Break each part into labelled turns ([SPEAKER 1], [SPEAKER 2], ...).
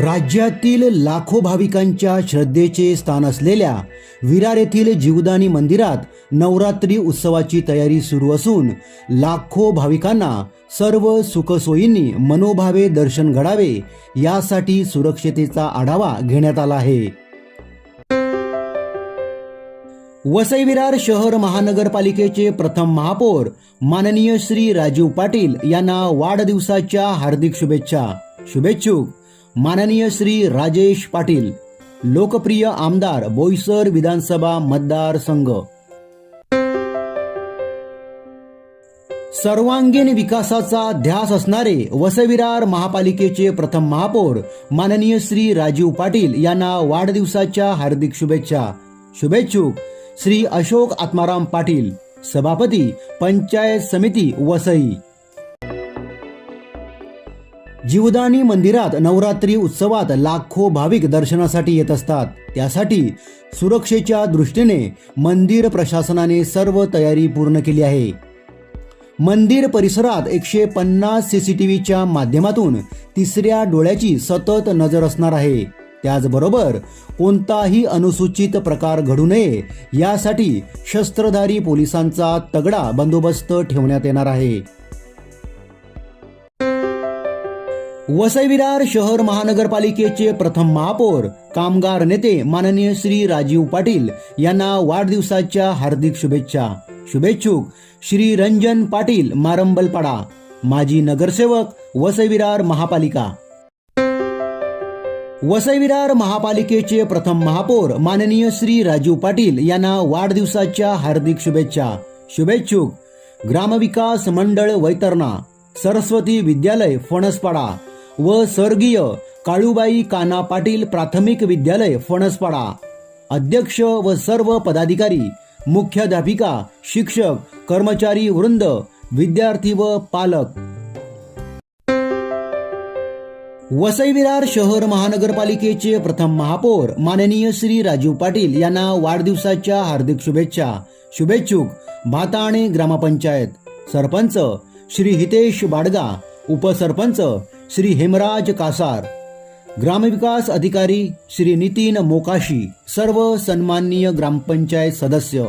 [SPEAKER 1] राज्यातील लाखो भाविकांच्या श्रद्धेचे स्थान असलेल्या विरार येथील जीवदानी मंदिरात नवरात्री उत्सवाची तयारी सुरू असून लाखो भाविकांना सर्व सुखसोयींनी मनोभावे दर्शन घडावे यासाठी सुरक्षतेचा आढावा घेण्यात आला आहे. वसई विरार शहर महानगरपालिकेचे प्रथम महापौर माननीय श्री राजीव पाटील यांना वाढदिवसाच्या हार्दिक शुभेच्छा. शुभेच्छुक. माननीय श्री राजेश पाटील लोकप्रिय आमदार बोईसर विधानसभा मतदारसंघ सर्वांगीण विकासाचा ध्यास असणारे वसविरार महापालिकेचे प्रथम महापौर माननीय श्री राजीव पाटील यांना वाढदिवसाच्या हार्दिक शुभेच्छा. शुभेच्छुक श्री अशोक आत्माराम पाटील सभापती पंचायत समिती वसई. जीवदानी मंदिरात नवरात्री उत्सवात लाखो भाविक दर्शनासाठी येत असतात. त्यासाठी सुरक्षेच्या दृष्टीने मंदिर प्रशासनाने सर्व तयारी पूर्ण केली आहे. मंदिर परिसरात एकशे पन्नास सीसीटीव्हीच्या माध्यमातून तिसऱ्या डोळ्याची सतत नजर असणार आहे. त्याचबरोबर कोणताही अनुसूचित प्रकार घडू नये यासाठी शस्त्रधारी पोलिसांचा तगडा बंदोबस्त ठेवण्यात येणार आहे. वसई विरार शहर महानगरपालिकेचे प्रथम महापौर कामगार नेते माननीय श्री राजीव पाटील यांना वाढदिवसाच्या हार्दिक शुभेच्छा. शुभेच्छुक श्री रंजन पाटील मारंबलपाडा. माजी नगरसेवक वसई विरार महापालिका. वसई विरार महापालिकेचे प्रथम महापौर माननीय श्री राजीव पाटील यांना वाढदिवसाच्या हार्दिक शुभेच्छा. शुभेच्छुक ग्रामविकास मंडळ वैतरणा सरस्वती विद्यालय फणसपाडा. व स्वर्गीय काळूबाई काना पाटील प्राथमिक विद्यालय फणसपाडा. अध्यक्ष व सर्व पदाधिकारी मुख्याध्यापिका शिक्षक कर्मचारी वृंद विद्यार्थी व पालक. वसई विरार शहर महानगरपालिकेचे प्रथम महापौर माननीय श्री राजीव पाटील यांना वाढदिवसाच्या हार्दिक शुभेच्छा. शुभेच्छुक भाताणे ग्रामपंचायत. सरपंच श्री हितेश बाडगा उपसरपंच श्री हेमराज कासार. ग्रामविकास अधिकारी श्री नितीन मोकाशी सर्व सन्माननीय ग्रामपंचायत सदस्य.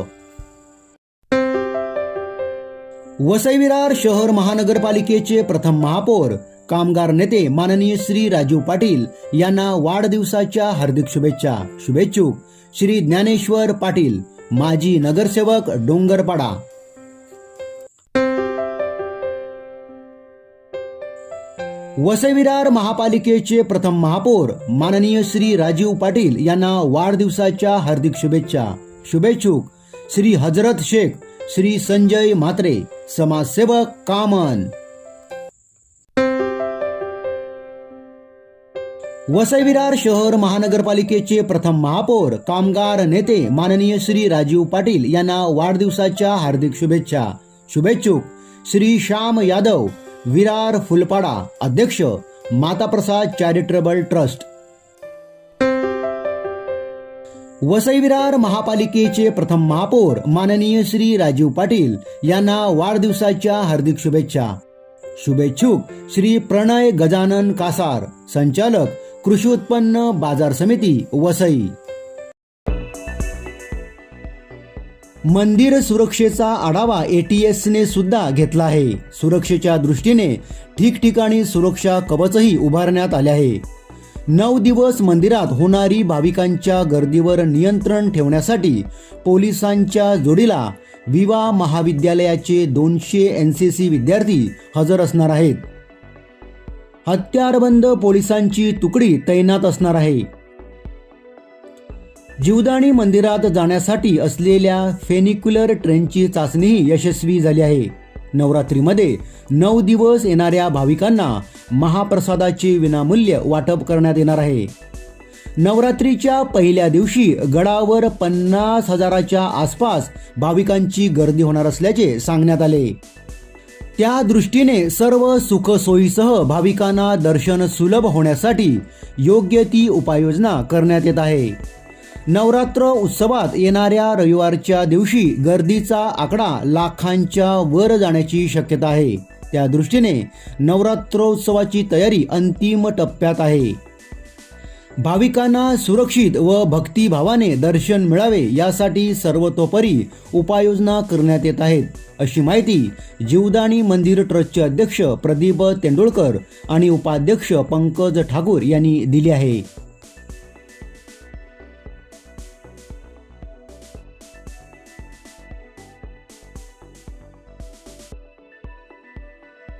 [SPEAKER 1] वसई विरार शहर महानगरपालिकेचे प्रथम महापौर कामगार नेते माननीय श्री राजीव पाटील यांना वाढदिवसाच्या हार्दिक शुभेच्छा. शुभेच्छुक श्री ज्ञानेश्वर पाटील माजी नगरसेवक डोंगरपाडा. वसविरार महापालिकेचे प्रथम महापौर माननीय श्री राजीव पाटील यांना वाढदिवसाच्या हार्दिक शुभेच्छा. शुभेच्छुक श्री हजरत शेख श्री संजय म्हात्रे समाजसेवक कामन. वसईविरार शहर महानगरपालिकेचे प्रथम महापौर कामगार नेते माननीय श्री राजीव पाटील यांना वाढदिवसाच्या हार्दिक शुभेच्छा. शुभेच्छुक श्री श्याम यादव विरार फुलपाडा अध्यक्ष माताप्रसाद चॅरिटेबल ट्रस्ट. वसई विरार महापालिकेचे प्रथम महापौर माननीय श्री राजीव पाटील यांना वाढदिवसाच्या हार्दिक शुभेच्छा. शुभेच्छुक श्री प्रणय गजानन कासार संचालक कृषी उत्पन्न बाजार समिती वसई. मंदिर सुरक्षेचा आढावा एटीएसने सुद्धा घेतला आहे. सुरक्षेच्या दृष्टीने ठिकठिकाणी सुरक्षा कवचही उभारण्यात आले आहे. नऊ दिवस मंदिरात होणारी भाविकांच्या गर्दीवर नियंत्रण ठेवण्यासाठी पोलिसांच्या जोडीला विवा महाविद्यालयाचे दोनशे एन सी सी विद्यार्थी हजर असणार आहेत. हत्यारबंद पोलिसांची तुकडी तैनात असणार आहे. जीवदाणी मंदिरात जाण्यासाठी असलेल्या फेनिक्युलर ट्रेनची चाचणीही यशस्वी झाली आहे. नवरात्रीमध्ये नऊ दिवस येणाऱ्या भाविकांना महाप्रसादाचे विनामूल्य वाटप करण्यात येणार आहे. नवरात्रीच्या पहिल्या दिवशी गडावर पन्नास हजाराच्या आसपास भाविकांची गर्दी होणार असल्याचे सांगण्यात आले. त्या दृष्टीने सर्व सुखसोयीसह भाविकांना दर्शन सुलभ होण्यासाठी योग्य ती उपाययोजना करण्यात येत आहे. नवरात्र उत्सवात येणाऱ्या रविवारच्या दिवशी गर्दीचा आकडा लाखांच्या वर जाण्याची शक्यता आहे. त्या दृष्टीने नवरात्रोत्सवाची तयारी अंतिम टप्प्यात आहे. भाविकांना सुरक्षित व भक्तिभावाने दर्शन मिळावे यासाठी सर्वतोपरी उपाययोजना करण्यात येत आहेत. अशी माहिती जीवदाणी मंदिर ट्रस्टचे अध्यक्ष प्रदीप तेंडुलकर आणि उपाध्यक्ष पंकज ठाकूर यांनी दिली आहे.